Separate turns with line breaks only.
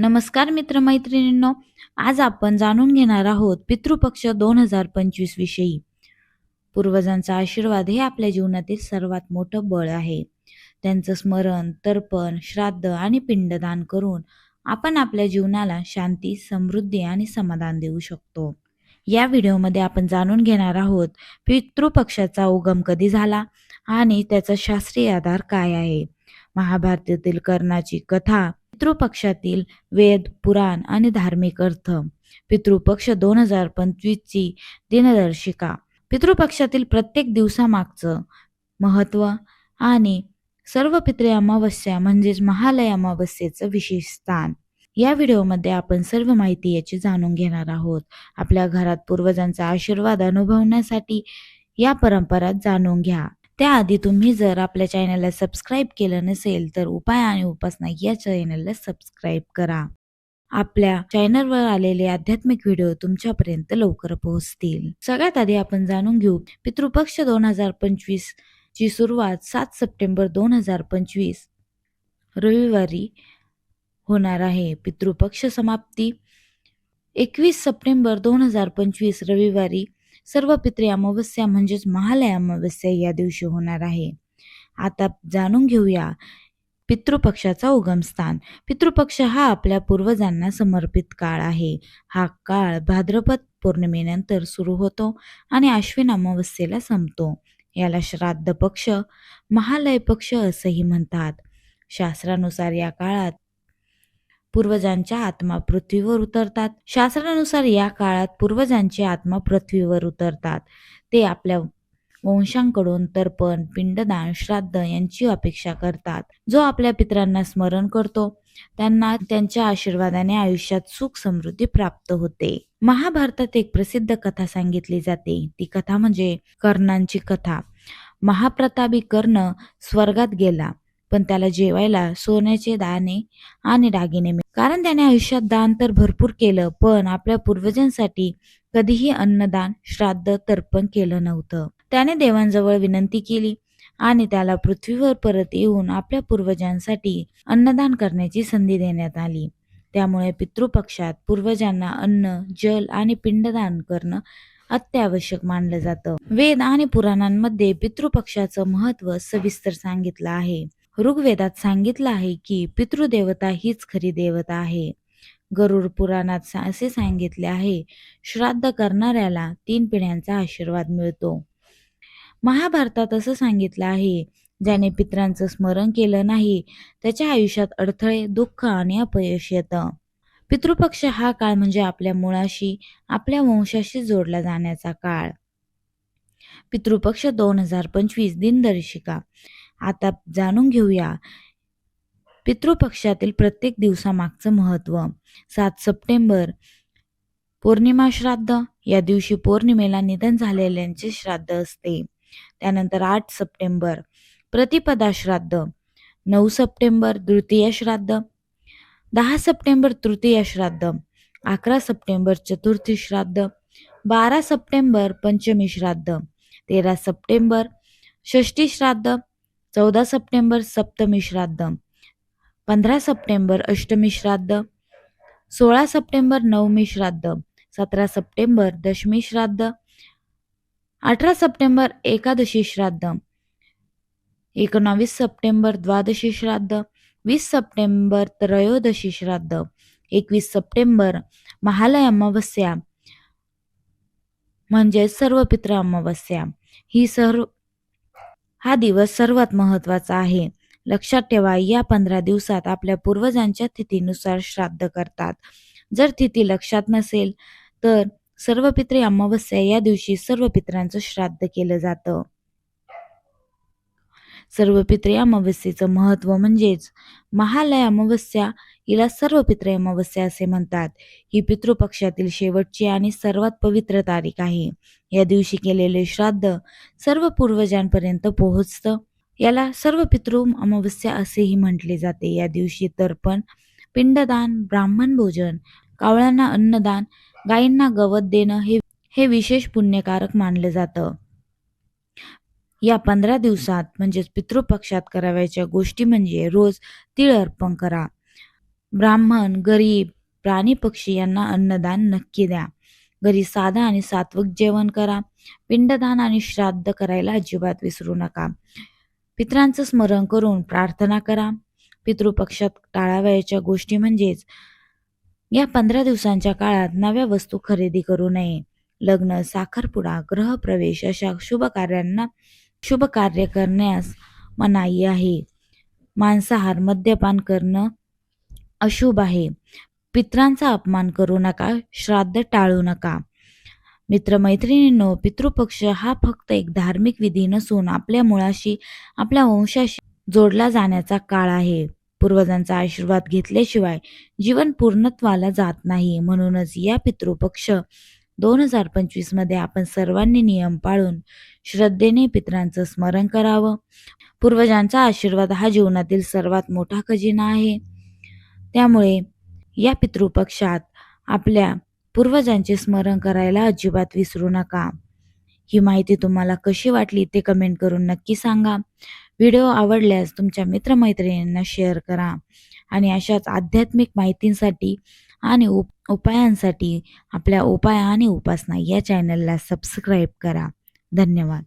नमस्कार मित्रमैत्रिणींनो आज आपण जाणून घेणार आहोत पितृपक्ष दोन हजार पंचवीस विषयी. पूर्वजांचा आशीर्वाद हे आपल्या जीवनातील सर्वात मोठं बळ आहे. त्यांचं स्मरण तर्पण श्राद्ध आणि पिंडदान करून आपण आपल्या जीवनाला शांती समृद्धी आणि समाधान देऊ शकतो. या व्हिडिओमध्ये आपण जाणून घेणार आहोत पितृपक्षाचा उगम कधी झाला आणि त्याचा शास्त्रीय आधार काय आहे. महाभारतातील कर्णाची कथा पितृपक्षातील वेद पुराण आणि धार्मिक अर्थ. पितृपक्ष दोन हजार पंचवीसची दिनदर्शिका. पितृपक्षातील प्रत्येक दिवसामागचं महत्त्व आणि सर्व पितृ अमावस्या म्हणजेच महालय अमावस्येचं विशेष स्थान. या व्हिडिओमध्ये आपण सर्व माहिती याची जाणून घेणार आहोत. आपल्या घरात पूर्वजांचा आशीर्वाद अनुभवण्यासाठी या परंपरा जाणून घ्या. त्याआधी तुम्ही जर आपल्या चॅनलला सबस्क्राईब केलं नसेल तर उपाय आणि उपासना या चॅनलला सबस्क्राईब करा. आपल्या चॅनलवर आलेले आध्यात्मिक व्हिडिओ तुमच्यापर्यंत लवकर पोहोचतील. सगळ्यात आधी आपण जाणून घेऊ पितृपक्ष दोन हजार पंचवीस ची सुरुवात सात सप्टेंबर दोन हजार पंचवीस रविवारी होणार आहे. पितृपक्ष समाप्ती एकवीस सप्टेंबर दोन हजार पंचवीस रविवारी सर्व पित्री अमावस्या म्हणजेच महालय अमावस्या या दिवशी होणार आहे. आता जाणून घेऊया पितृपक्षाचा उगमस्थान पितृपक्ष हा आपल्या पूर्वजांना समर्पित काळ आहे. हा काळ भाद्रपद पौर्णिमेनंतर सुरू होतो आणि अश्विन अमावस्येला संपतो. याला श्राद्ध पक्ष महालय पक्ष असंही म्हणतात. शास्त्रानुसार या काळात पूर्वजांच्या आत्मा पृथ्वीवर उतरतात. शास्त्रानुसार या काळात पूर्वजांचे आत्मा पृथ्वीवर उतरतात. ते आपल्या वंशांकडून तर्पण पिंडदान श्राद्ध यांची अपेक्षा करतात. जो आपल्या पितरांना स्मरण करतो त्यांना त्यांच्या आशीर्वादाने आयुष्यात सुख समृद्धी प्राप्त होते. महाभारतात एक प्रसिद्ध कथा सांगितली जाते. ती कथा म्हणजे कर्णांची कथा. महाप्रतापी कर्ण स्वर्गात गेला पण त्याला जेवायला सोन्याचे दाणे आणि दागिने मिळ कारण त्याने आयुष्यात दान तर भरपूर केलं पण आपल्या पूर्वजांसाठी कधीही अन्नदान श्राद्ध तर्पण केलं नव्हतं. त्याने देवांजवळ विनंती केली आणि त्याला पृथ्वीवर परत येऊन आपल्या पूर्वजांसाठी अन्नदान करण्याची संधी देण्यात आली. त्यामुळे पितृपक्षात पूर्वजांना अन्न जल आणि पिंडदान करणं अत्यावश्यक मानलं जातं. वेद आणि पुराणांमध्ये पितृपक्षाचं महत्त्व सविस्तर सांगितलं आहे. ऋग्वेदात सांगितलं आहे की पितृदेवता हीच खरी देवता आहे. गरुड पुराणात असे सांगितले आहे. श्राद्ध करणाऱ्याला तीन पिढ्यांचा आशीर्वाद मिळतो. महाभारतात असं सांगितलं आहे ज्याने पित्रांचं स्मरण केलं नाही त्याच्या आयुष्यात अडथळे दुःख आणि अपयश येतं. पितृपक्ष हा काळ म्हणजे आपल्या मुळाशी आपल्या वंशाशी जोडला जाण्याचा काळ. पितृपक्ष दोन हजार पंचवीस दिनदर्शिका. आता जाणून घेऊया. पितृपक्षातील प्रत्येक दिवसामागचं महत्त्व. सात सप्टेंबर पौर्णिमा श्राद्ध. या दिवशी पौर्णिमेला निधन झालेल्यांचे श्राद्ध असते. त्यानंतर आठ सप्टेंबर प्रतिपदा श्राद्ध. नऊ सप्टेंबर तृतीय श्राद्ध. दहा सप्टेंबर तृतीय श्राद्ध. अकरा सप्टेंबर चतुर्थी श्राद्ध. बारा सप्टेंबर पंचमी श्राद्ध. तेरा सप्टेंबर षष्ठी श्राद्ध. चौदा सप्टेंबर सप्तमी श्राद्ध. पंधरा सप्टेंबर अष्टमी श्राद्ध. सोळा सप्टेंबर नवमी श्राद्ध. सतरा सप्टेंबर दशमी श्राद्ध. अठरा सप्टेंबर एकादशी श्राद्ध. एकोणावीस सप्टेंबर द्वादशी श्राद्ध. वीस सप्टेंबर त्रयोदशी श्राद्ध. एकवीस सप्टेंबर महालय अमावस्या. म्हणजे सर्व पित्र अमावस्या. ही सर्व हा दिवस सर्वात महत्त्वाचा आहे. लक्षात ठेवा या पंधरा दिवसात आपल्या पूर्वजांच्या तिथीनुसार श्राद्ध करतात. जर तिथी लक्षात नसेल तर सर्व पित्रे अमावस्या या दिवशी सर्व पित्रांचं श्राद्ध केलं जातं. सर्व पित्रे अमावस्येचं महत्त्व म्हणजेच महालय अमावस्या हिला सर्व पितृ अमावस्या असे म्हणतात. ही पितृपक्षातील शेवटची आणि सर्वात पवित्र तारीख आहे. या दिवशी केलेले श्राद्ध सर्व पूर्वजांपर्यंत पोहोचतं. याला सर्व पितृ अमावस्या असेही म्हटले जाते. या दिवशी तर्पण पिंडदान ब्राह्मण भोजन कावळ्यांना अन्नदान गायींना गवत देणं हे हे विशेष पुण्यकारक मानलं जातं. या पंधरा दिवसात म्हणजेच पितृपक्षात करावयाच्या गोष्टी म्हणजे रोज तिळ अर्पण करा. ब्राह्मण गरीब प्राणी पक्षी यांना अन्नदान नक्की द्या. घरी साधा आणि सात्विक जेवण करा. पिंडदान आणि श्राद्ध करायला अजिबात विसरू नका. पित्रांचं स्मरण करून प्रार्थना करा. पितृपक्षात टाळावयाच्या गोष्टी म्हणजेच या पंधरा दिवसांच्या काळात नव्या वस्तू खरेदी करू नये. लग्न साखरपुडा ग्रहप्रवेश अशा शुभ कार्यांना शुभ कार्य करण्यास मनाई आहे. मांसाहार मद्यपान करणं अशुभ आहे. पित्रांचा अपमान करू नका श्राद्ध टाळू नका. मित्रमैत्रिणींनो पितृपक्ष हा फक्त एक धार्मिक विधी नसून आपल्या मुळाशी आपल्या वंशाशी जोडला जाण्याचा काळ आहे. पूर्वजांचा आशीर्वाद घेतल्याशिवाय जीवन पूर्णत्वाला जात नाही. म्हणूनच या पितृपक्ष दोन हजार पंचवीसमध्ये आपण सर्वांनी नियम पाळून श्रद्धेने पित्रांचं स्मरण करावं. पूर्वजांचा आशीर्वाद हा जीवनातील सर्वात मोठा खजिना आहे. त्यामुळे या पितृपक्षात आपल्या पूर्वजांचे स्मरण करायला अजिबात विसरू नका. ही माहिती तुम्हाला कशी वाटली ते कमेंट करून नक्की सांगा. व्हिडिओ आवडल्यास तुमच्या मित्रमैत्रिणींना शेअर करा आणि अशाच आध्यात्मिक माहितींसाठी आणि उप उपायांसाठी आपल्या उपाय आणि उपासना या चॅनलला सबस्क्राईब करा. धन्यवाद.